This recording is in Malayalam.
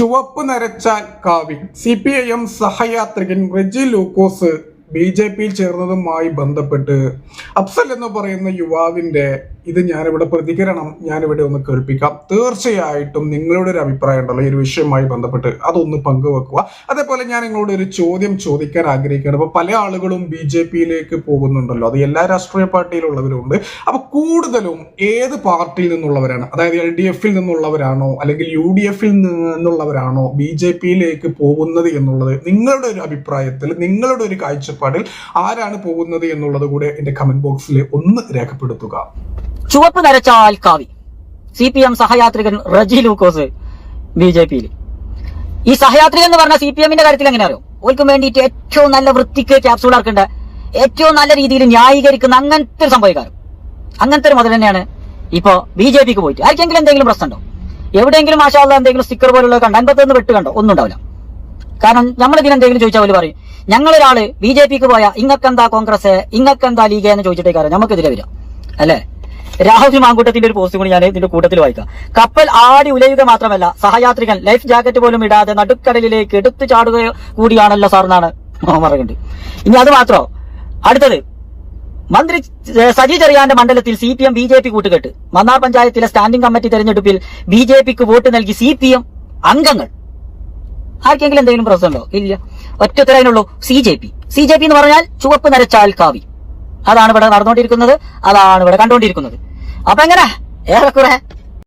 ചുവപ്പ് നരച്ചാൽ കാവി സി പി ഐ എം സഹയാത്രികൻ റെജി ലൂക്കോസ് ബി ജെ പിയിൽ ചേർന്നതുമായി ബന്ധപ്പെട്ട് അഫ്സൽ എന്ന് പറയുന്ന യുവാവിന്റെ ഇത് ഞാനിവിടെ പ്രതികരണം ഞാനിവിടെ ഒന്ന് കേൾപ്പിക്കാം. തീർച്ചയായിട്ടും നിങ്ങളുടെ ഒരു അഭിപ്രായം ഉണ്ടല്ലോ ഈ ഒരു വിഷയവുമായി ബന്ധപ്പെട്ട്. അതൊന്ന് പങ്കുവെക്കുക. അതേപോലെ ഞാൻ നിങ്ങളോട് ഒരു ചോദ്യം ചോദിക്കാൻ ആഗ്രഹിക്കുകയാണ്. അപ്പൊ പല ആളുകളും ബി ജെ പിയിലേക്ക് പോകുന്നുണ്ടല്ലോ. അത് എല്ലാ രാഷ്ട്രീയ പാർട്ടിയിലുള്ളവരുണ്ട് അപ്പോൾ കൂടുതലും ഏത് പാർട്ടിയിൽ നിന്നുള്ളവരാണ്? അതായത് എൽ ഡി എഫിൽ നിന്നുള്ളവരാണോ? അല്ലെങ്കിൽ യു ഡി എഫിൽ നിന്നുള്ളവരാണോ ബി ജെ പിയിലേക്ക് പോകുന്നത് എന്നുള്ളത്? നിങ്ങളുടെ ഒരു അഭിപ്രായത്തിൽ നിങ്ങളുടെ ഒരു കാഴ്ചപ്പാടിൽ ആരാണ് പോകുന്നത് എന്നുള്ളത് കൂടെ എന്റെ കമന്റ് ബോക്സിൽ ഒന്ന് രേഖപ്പെടുത്തുക. ചുവപ്പ് നരച്ചാൽ കാവി. സി പി എം സഹയാത്രികൻ റജി ലൂക്കോസ് ബി ജെ പിയിൽ. ഈ സഹയാത്രികൻ എന്ന് പറഞ്ഞ സി പി എമ്മിന്റെ കാര്യത്തിൽ എങ്ങനെ അറിയും ഓൽക്കും വേണ്ടിയിട്ട് ഏറ്റവും നല്ല വൃത്തിക്ക് ക്യാപ്സൂൾ ഇറക്കേണ്ട ഏറ്റവും നല്ല രീതിയിൽ ന്യായീകരിക്കുന്ന അങ്ങനത്തെ ഒരു സംഭവക്കാരും അങ്ങനത്തെ ഒരു മുതൽ തന്നെയാണ് ഇപ്പോ ബി ജെ പിക്ക് പോയിട്ട്. ആർക്കെങ്കിലും എന്തെങ്കിലും പ്രശ്നമുണ്ടോ? എവിടെയെങ്കിലും മാഷാള്ള എന്തെങ്കിലും സ്റ്റിക്കർ പോലുള്ള കണ്ടോ? അൻപത്തൊന്ന് വെട്ട് കണ്ടോ? ഒന്നും ഉണ്ടാവില്ല. കാരണം നമ്മൾ ഇതിന് എന്തെങ്കിലും ചോദിച്ചാൽ അവർ പറയും ഞങ്ങളൊരാൾ ബി ജെ പിക്ക് പോയാൽ ഇങ്ങക്കെന്താ കോൺഗ്രസ് ഇങ്ങക്കെന്താ ലീഗ്? എന്ന് ചോദിച്ചിട്ടേക്കാരം. നമുക്കെതിരെ വരാം അല്ലേ? രാഹുൽ മാങ്കൂട്ടത്തിന്റെ ഒരു പോസ്റ്റ് കൂടി ഞാൻ ഇതിന്റെ കൂട്ടത്തിൽ വായിക്കാം. കപ്പൽ ആടി ഉലയുക മാത്രമല്ല സഹയാത്രികൻ ലൈഫ് ജാക്കറ്റ് പോലും ഇടാതെ നടുക്കടലിലേക്ക് എടുത്തു ചാടുക കൂടിയാണല്ലോ സാർ എന്നാണ് പറയുന്നുണ്ട് ഇനി അത് മാത്രോ? അടുത്തത് മന്ത്രി സജി ചെറിയാന്റെ മണ്ഡലത്തിൽ C P M B J P കൂട്ടുകെട്ട്. മന്നാർ പഞ്ചായത്തിലെ സ്റ്റാൻഡിംഗ് കമ്മിറ്റി തെരഞ്ഞെടുപ്പിൽ ബി ജെ പിക്ക് വോട്ട് നൽകി സി പി എം അംഗങ്ങൾ. ആർക്കെങ്കിലും എന്തെങ്കിലും പ്രശ്നമുണ്ടോ? ഇല്ല. ഒറ്റ ഉത്തരവിനുള്ളൂ C J P C J P എന്ന് പറഞ്ഞാൽ ചുവപ്പ് നരച്ചാൽ കാവി. അതാണ് ഇവിടെ നടന്നുകൊണ്ടിരിക്കുന്നത്. അതാണ് ഇവിടെ കണ്ടുകൊണ്ടിരിക്കുന്നത്. അപ്പൊ എങ്ങനെ? ഏറെക്കുറെ